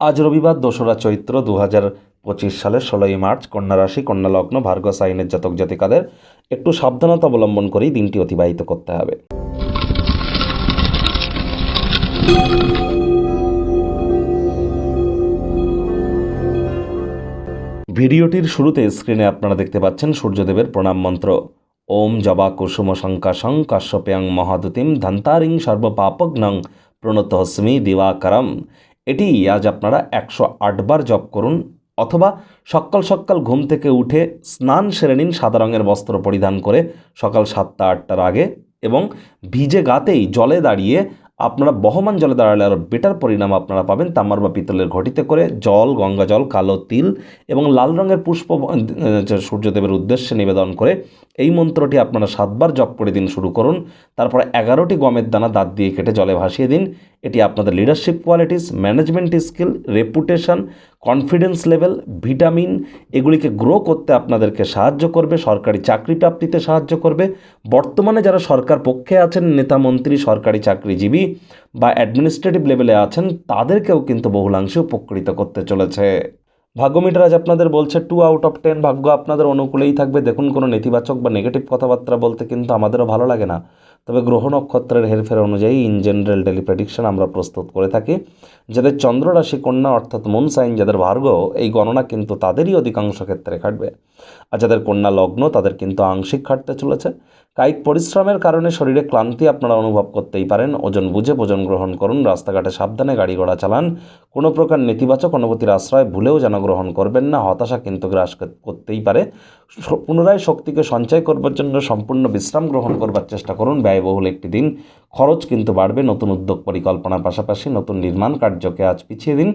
আজ রবিবার দোসরা চৈত্র দু পঁচিশ সালের ষোলোই মার্চ কন্যা রাশি কন্যা লগ্ন ভার্গ সাইনের জাতক জাতিকাদের একটু সাবধানতা অবলম্বন করেই দিনটি অতিবাহিত করতে হবে। ভিডিওটির শুরুতে স্ক্রিনে আপনারা দেখতে পাচ্ছেন সূর্যদেবের প্রণাম মন্ত্র। ওম জবা কুসুম শঙ্কাশং কাশ্যপেয়ং মহাদুতিম ধন্তারিং সর্বপাপগ্নং প্রণতহস্মি দিবাকরম। এটি আজ আপনারা একশো আটবার জপ করুন অথবা সকাল সকাল ঘুম থেকে উঠে স্নান সেরে নিন সাদা রঙের বস্ত্র পরিধান করে সকাল সাতটা আটটার আগে এবং ভিজে গাতেই জলে দাঁড়িয়ে আপনারা বহমান জলে দাঁড়ালে আরও বেটার পরিণাম আপনারা পাবেন। তামার বা পিতলের ঘটিতে করে জল, গঙ্গা জল, কালো তিল এবং লাল রঙের পুষ্প সূর্যদেবের উদ্দেশ্যে নিবেদন করে এই মন্ত্রটি আপনারা সাতবার জপ করে দিন শুরু করুন। তারপরে এগারোটি গমের দানা দাঁত দিয়ে কেটে জলে ভাসিয়ে দিন। এটি আপনাদের leadership qualities management skill reputation confidence level vitamin এগুলিকে গ্রো করতে আপনাদেরকে সাহায্য করবে, সরকারি চাকরি প্রাপ্তিতে সাহায্য করবে। বর্তমানে যারা সরকার পক্ষে আছেন, নেতা, মন্ত্রী, সরকারি চাকরিজীবী বা অ্যাডমিনিস্ট্রেটিভ লেভেলে আছেন, তাদেরকেও কিন্তু বহুলাংশে উপকৃত করতে চলেছে। ভাগ্য মিটার আজ আপনাদের বলছে টু আউট অফ টেন ভাগ্য আপনাদের অনুকূলেই থাকবে। দেখুন কোনো নেতিবাচক বা নেগেটিভ কথাবার্তা বলতে কিন্তু আমাদেরও ভালো লাগে না। তবে গ্রহ নক্ষত্রের হেরফের অনুযায়ী ইন জেনারেল ডেলি প্রেডিকশন আমরা প্রস্তুত করে থাকি। যাদের চন্দ্র রাশি কন্যা অর্থাৎ মুন সাইন যাদের ভার্গ, এই গণনা কিন্তু তাদেরই অধিকাংশ ক্ষেত্রে খাটবে আর যাদের কন্যা লগ্ন, তাদের কিন্তু আংশিক খাটতে চলেছে। কায়িক পরিশ্রমের কারণে শরীরে ক্লান্তি আপনারা অনুভব করতেই পারেন। ওজন বুঝে ভোজন গ্রহণ করুন, রাস্তাঘাটে সাবধানে গাড়ি ঘোড়া চালান। কোনো প্রকার নেতিবাচক অনুভূতির আশ্রয় ভুলেও যেন গ্রহণ করবেন না, হতাশা কিন্তু গ্রাস করতেই পারে। পুনরায় শক্তিকে সঞ্চয় করবার জন্য সম্পূর্ণ বিশ্রাম গ্রহণ করবার চেষ্টা করুন ব্যয়বহুল একটি দিন। খরচ কিন্তু বাড়বে, নতুন উদ্যোগ পরিকল্পনার পাশাপাশি নতুন নির্মাণ কার্যকে আজ পিছিয়ে দিন।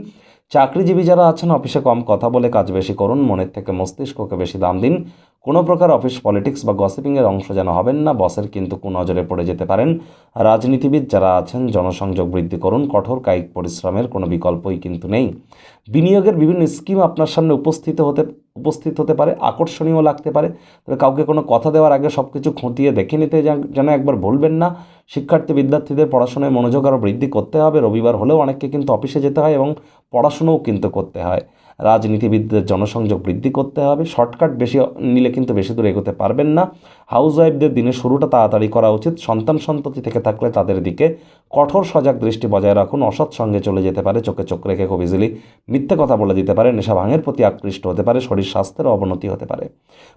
চাকরিজীবী যারা আছেন, অফিসে কম কথা বলে কাজ বেশি করুন, মনের থেকে মস্তিষ্ককে বেশি দাম দিন। কোনো প্রকার অফিস পলিটিক্স বা গসিপিংয়ের অংশ যেন হবেন না, বসের কিন্তু নজরে পড়ে যেতে পারেন। রাজনীতিবিদ যারা আছেন, জনসংযোগ বৃদ্ধি করুন, কঠোর কায়িক পরিশ্রমের কোনো বিকল্পই কিন্তু নেই। বিনিয়োগের বিভিন্ন স্কিম আপনার সামনে উপস্থিত হতে উপস্থিত হতে পারে, আকর্ষণীয় লাগতে পারে। তবে কাউকে কোনো কথা দেওয়ার আগে সব কিছু খুঁটিয়ে দেখে নিতে যেন একবার ভুলবেন না। শিক্ষার্থী বিদ্যার্থীদের পড়াশোনায় মনোযোগ আরও বৃদ্ধি করতে হবে। রবিবার হলেও অনেককে কিন্তু অফিসে যেতে হয় এবং পড়াশুনোও কিন্তু করতে হয়। রাজনীতিবিদদের জনসংযোগ বৃদ্ধি করতে হবে। শর্টকাট বেশি নিলে কিন্তু বেশি দূর এগোতে পারবেন না। হাউস ওয়াইফদের দিনের শুরুটা তাড়াতাড়ি করা উচিত। সন্তান সন্ততি থেকে থাকলে তাদের দিকে কঠোর সজাগ দৃষ্টি বজায় রাখুন। অসৎ সঙ্গে চলে যেতে পারে, চোখে চোখ রেখে খুব ইজিলি মিথ্যে কথা বলে দিতে পারে, নেশা ভাঙের প্রতি আকৃষ্ট হতে পারে, শরীর স্বাস্থ্যের অবনতি হতে পারে।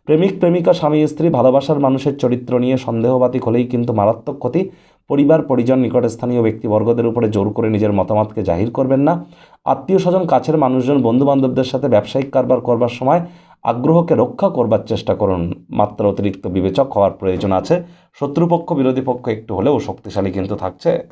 প্রেমিক, প্রেমিকা, স্বামী, স্ত্রী, ভালোবাসার মানুষের চরিত্র নিয়ে সন্দেহবাতিক হলেই কিন্তু মারাত্মক ক্ষতি। পরিবার, পরিজন, নিকটস্থানীয় ব্যক্তিবর্গদের উপরে জোর করে নিজের মতামতকে জাহির করবেন না। আত্মীয় স্বজন, কাছের মানুষজন বন্ধু বান্ধবদের সাথে ব্যবসায়িক কারবার করবার সময় আগ্রহকে রক্ষা করবার চেষ্টা করুন। মাত্র অতিরিক্ত বিবেচক হওয়ার প্রয়োজন আছে। শত্রুপক্ষ, বিরোধী পক্ষ একটু হলেও শক্তিশালী কিন্তু থাকছে।